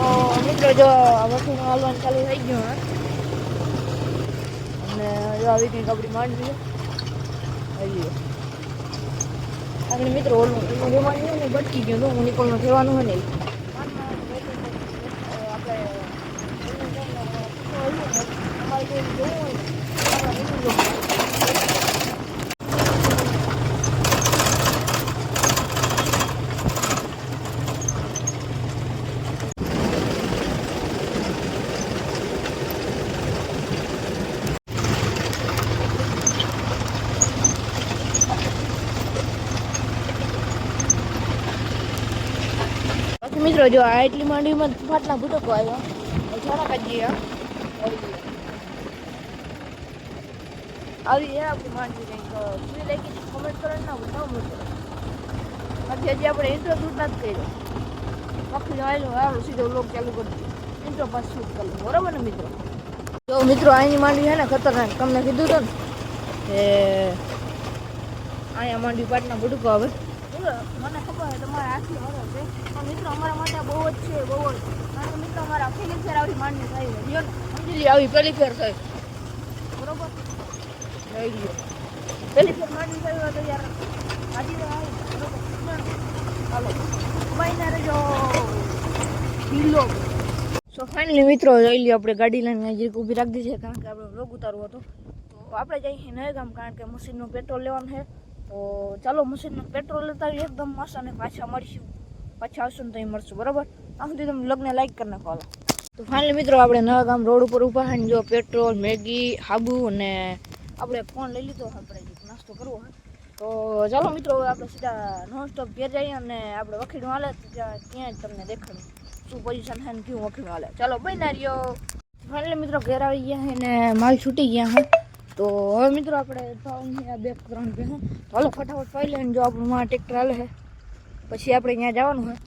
તો મિત્રો જો વસ્તુનું હાલવાનું ચાલુ થઈ ગયું અને જો આવી કંઈક આપણી માંડવી. આવી આપણે મિત્રો ઓલું એનું વિમાન છે ને, ભટકી ગયું હતું નિકોલનું થવાનું હોય ને. આપણે અમારે કોઈ જોવું હોય ને આપણે એનું જોવું. બાકી મિત્રો જો આ એટલી માંડવીમાં ફાટલા ભૂટકો આવ્યો. થોડા કાઢીએ આવી એ આપણી માંડવી કંઈક. ફ્રી લાગી કમેન્ટ કરો ને ના બતાવો મિત્રો બાકી હજી આપણે ઇન્ટ્રો શૂટ નથી કર્યો. બાકી આવેલું આવો સીધો લોક ચાલુ કરી ઇન્ટ્રો પાસ શૂટ કરી લો બરાબર ને મિત્રો? જો મિત્રો અહીંની માંડવી છે ને ખતરનાક. તમને કીધું હતું ને કે અહીંયા માંડવી પાટના ભૂટકો આવે. મને ખબર છે તમારે આખી વરસ છે. પણ મિત્રો અમારા માટે બહુ જ છે બહુ જ. કારણ કે મિત્રો અમારા ફેર આવી માંડવી થઈ સમજી આવી પેલી ફેર થઈ બરોબર લઈ ફેર થઈ હોય તો યાર આજે તો આવી બરોબર. હાલો. મહિના રહેજો. સો ફાઇનલી મિત્રો લઈ લઈએ આપણે ગાડી લઈને ઊભી ઊભી રાખી દીધી છે કારણ કે આપણે વ્લોગ ઉતારવો હતો. તો આપણે જઈએ નહીં ગામ કારણ કે મશીનનું પેટ્રોલ લેવાનું છે. તો ચાલો મશીનનું પેટ્રોલ લેતા એકદમ મસ્ત અને પાછા મળીશું. પાછા આવશું ને તો મળશું, બરાબર? આ સુધી તમે લગ્ન લાઈક કરી નાખો તો ફાઇનલી મિત્રો, આપણે નવા ગામ રોડ ઉપર ઊભા છે જો પેટ્રોલ મેગી, હાબુ અને આપણે ફોન લઈ લીધો, આપણે નાસ્તો કરવો હોય તો ચાલો મિત્રો, હવે આપણે સીધા નોન સ્ટોપ ઘેર જઈએ અને આપણે વખીડું હાલે ત્યાં ત્યાં જ તમને દેખાડું. શું પોઝિશન છે ને કેવું વખીડું હાલે. ચાલો, બન્યા રહ્યો. ફાઇનલી મિત્રો, ઘેર આવી ગયા અને માલ છૂટી ગયા છે તો હવે મિત્રો આપણે તો અહીંયા બે ત્રણ બે તો હાલો, ફટાફટ પાઈ લઈને જો આપણું માં ટ્રેક્ટર હાલે છે. પછી આપણે ત્યાં જવાનું હોય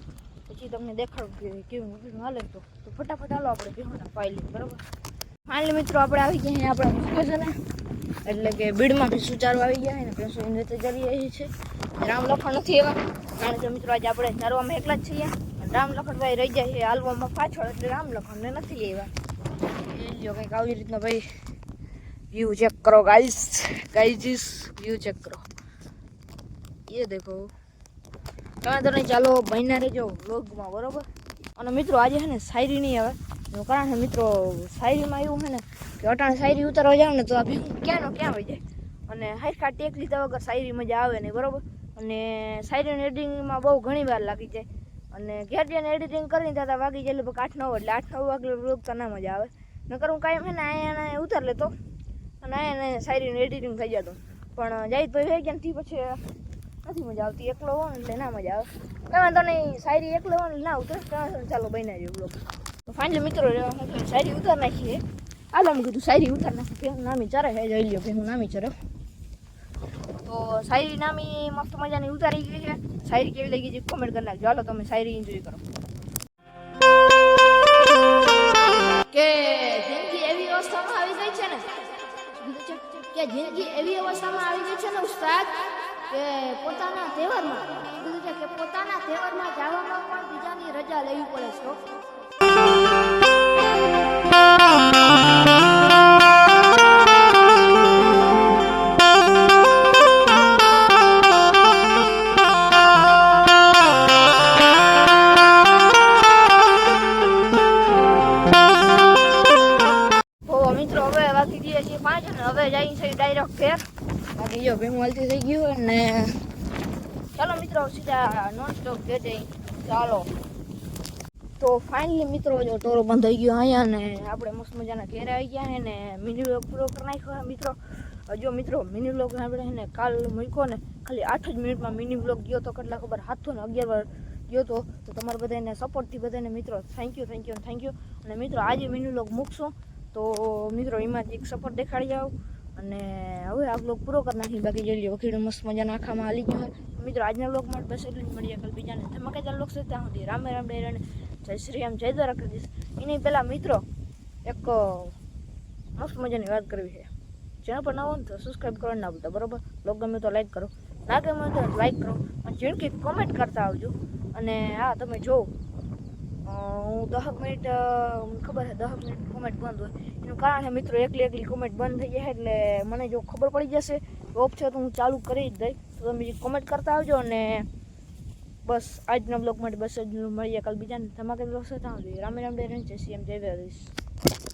પછી તમને દેખાડું કે કેવું કેવું હાલે તો. તો ફટાફટ હાલો આપણે બેહોના પાઈ લઈએ બરાબર? ફાઇનલી મિત્રો, આપણે આવી ગયા છીએ આપણે મૂકે છે ને એટલે કે બીડમાં ભેંસું ચારવા આવી ગયા છે ને ભેંસું એની રીતે ચાલી રહી છે રામ લખણ નથી એવા. કારણ કે મિત્રો, આજે આપણે ચારવામાં એકલા જ છીએ. અને રામ લખણભાઈ રહી જાય છે હાલવામાં પાછળ, એટલે રામ લખણને નથી એવા. એ લ્યો કંઈક આવી રીતના ભાઈ વ્યૂ ચેક કરો गाइस गाइस વ્યૂ ચેક કરો એ દેખો તમે તો નહીં, ચાલો બહેના રહેજો વ્લોગમાં બરોબર? અને મિત્રો, આજે છે ને શાયરી નહીં આવે. કારણ છે, મિત્રો, શાયરીમાં એવું છે ને કે અટાણે શાયરી ઉતારવા જાવ ને તો આ ક્યાંનો ક્યાં હોય જાય. અને હાઈખા ટેક લીધા વગર શાયરી મજા આવે નહીં, બરોબર? અને શાયરીનું એડિટિંગમાં બહુ ઘણી વાર લાગી જાય. અને ઘેર એડિટિંગ કરીને ત્યાં વાગી જાય લગભગ આઠ નવ, એટલે આઠ નવ વાગે વ્લોગ તો ના મજા આવે. નકર હું કાંઈ છે ને અહીંયા ઉતાર લેતો. અને એને શાયરીનું એડિટિંગ થઈ જતું પણ તો થઈ ગયા ને પછી નથી મજા આવતી. એકલો ને એટલે ના મજા આવે. કંઈ વાંધો નહીં શાયરી એકલો એટલે ના ઉતરે ચાલો બન્યા જેવું બ્લોગ તો ફાઇનલી મિત્રો હું શાયરી ઉતાર નાખીએ હાલ અમે કીધું શાયરી ઉતાર નાખી. નામી ચારે હે, જોઈ લ્યો ભેહું નામી ચારે. તો શાયરી નામી મસ્ત મજાની ઉતારી ગઈ છે શાયરી કેવી લાગી છે કોમેન્ટ કરી નાખજો. હાલો તમે શાયરી એન્જોય કરો. કે જિંદગી એવી અવસ્થામાં આવી ગઈ છે ને કે જિંદગી એવી અવસ્થામાં આવી ગઈ છે ને ઉસ્તાદ, કે પોતાના તહેવારમાં કે પોતાના તહેવારમાં જવામાં પણ બીજાની રજા લેવી પડે છે બાકી જો ભેગું હાલતી થઈ ગયું અને ચાલો મિત્રો, સીધા નોન સ્ટોપ ઘેર જઈ ચાલો. તો ફાઇનલી મિત્રો, જો ટોરો બંધ થઈ ગયો અહીંયા ને, આપણે મસ્ત મજાના ઘેર આવી ગયા છે ને મિની વ્લોગ પૂરો કરી નાખ્યો મિત્રો. જો મિત્રો મિની વ્લોગ આપણે છે ને કાલ મૂક્યો ને, ખાલી આઠ જ મિનિટમાં મિની વ્લોગ ગયો તો કેટલા ખબર હાથો ને અગિયાર વાર ગયો તો તો તમારા બધાને સપોર્ટથી બધાને મિત્રો thank you thank you thank you અને મિત્રો, આજે મિની વ્લોગ મૂકશું, તો મિત્રો એમાં એક સપોર્ટ દેખાડી જાઓ અને હવે આ બ્લોગ પૂરો કરી નાખી બાકી જોઈ લઈએ વકીલ મસ્ત મજાના આખામાં હાલી ગયો હોય. મિત્રો આજના બ્લોગ માટે બસ એટલું જ મળીએ કાલે બીજાને. ધમાકેદાર બ્લોગ છે ત્યાં સુધી રામે રામ રણ. જય શ્રી રામ જય દ્વારા કરી દઈશ એની પહેલાં મિત્રો એક મસ્ત મજાની વાત કરવી છે. ચેનલ પર ના હોય તો સબસ્ક્રાઈબ કરવા ના ભૂલતા બરાબર? બ્લોગ ગમે તો લાઈક કરો. ના ગમે તો લાઈક કરો. અને ઝીણકી કોમેન્ટ કરતા આવજો. અને હા તમે જો અ, હું દહક મિનિટ ખબર છે દહક મિનિટ કોમેન્ટ બંધ હોય. એનું કારણ છે મિત્રો, એકલી એકલી કોમેન્ટ બંધ થઈ જાય એટલે મને જો ખબર પડી જશે ઓફ છે તો હું ચાલુ કરી જ દઈ તો તમે કોમેન્ટ કરતા આવજો અને બસ, આજના બ્લોગ માટે બસ જ મળીએ. કાલ બીજાને ધમાકે બ્લોગ સાથે આવજો. રામે રામ ડે છે સીએમ જય દ્વારકાધીશ.